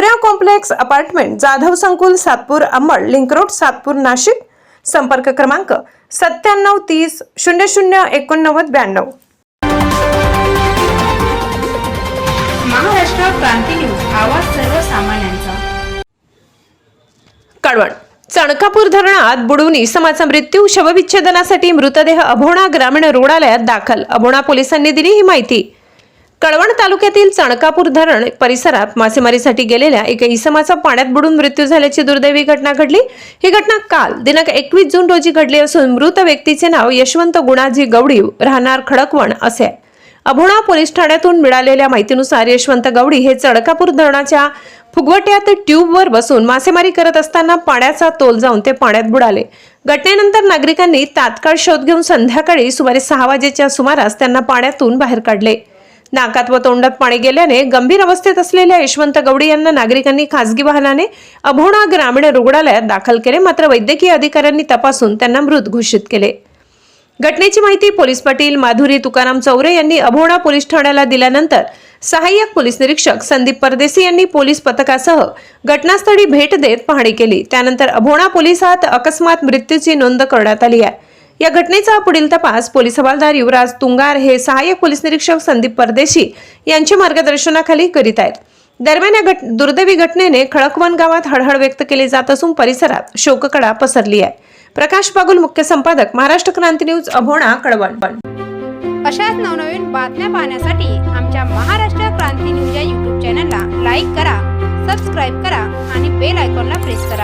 Surya complex apartment Jadhav संकुल Satpur Ambad link road Satpur Nashik. संपर्क क्रमांक सत्त्याण्णव तीस शून्य शून्य एकोणनव्वद ब्याण्णव. महाराष्ट्र क्रांती न्यूज आवाज सर्वसामान्यांचा. कळवण चणकापूर धरणात बुडून इसमाचा मृत्यू शवविच्छेदनासाठी मृतदेह अभोणा ग्रामीण रुग्णालयात दाखल. अभोणा पोलिसांनी दिली ही माहिती. कळवण तालुक्यातील चणकापूर धरण परिसरात मासेमारीसाठी गेलेल्या एका इसमाचा पाण्यात बुडून मृत्यू झाल्याची दुर्दैवी घटना घडली. ही घटना काल दिनांक एकवीस जून रोजी घडली असून मृत व्यक्तीचे नाव यशवंत गुणाजी गवडीव राहणार खडकवण असे आहे. अभोणा पोलीस ठाण्यातून मिळालेल्या माहितीनुसार यशवंत गवडी हे चडकापूर धरणाच्या फुगवट्यात ट्यूबवर बसून मासेमारी करत असताना पाण्याचा तोल जाऊन ते पाण्यात बुडाले. घटनेनंतर नागरिकांनी तात्काळ शोध घेऊन संध्याकाळी सुमारे सहा वाजेच्या सुमारास त्यांना पाण्यातून बाहेर काढले. नाकात व तोंडात पाणी गेल्याने गंभीर अवस्थेत असलेल्या यशवंत गवडी यांना नागरिकांनी खासगी वाहनाने अभोणा ग्रामीण रुग्णालयात दाखल केले. मात्र वैद्यकीय अधिकाऱ्यांनी तपासून त्यांना मृत घोषित केले. घटनेची माहिती पोलीस पाटील माधुरी तुकाराम चौरे यांनी अभोणा पोलीस ठाण्याला दिल्यानंतर सहाय्यक पोलीस निरीक्षक संदीप परदेसी यांनी पोलीस पथकासह घटनास्थळी भेट देत पाहणी केली. त्यानंतर अभोणा पोलिसात अकस्मात मृत्यूची नोंद करण्यात आली आहे. या घटनेचा पुढील तपास पोलीस हवालदार युवराज तुंगार हे सहाय्यक पोलीस निरीक्षक संदीप परदेशी यांच्या मार्गदर्शनाखाली करीत आहेत. दरम्यान या घट दुर्दैवी घटनेने खळकवन गावात हळहळ व्यक्त केली जात असून परिसरात शोककळा पसरली आहे. प्रकाश बागुल मुख्य संपादक महाराष्ट्र क्रांती न्यूज अभोणा कळवण. अशाच नवनवीन बातम्या पाहण्यासाठी आमच्या महाराष्ट्र क्रांती न्यूज या युट्यूब चॅनलला लाईक करा सबस्क्राईब करा आणि बेल आयकॉनला प्रेस करा.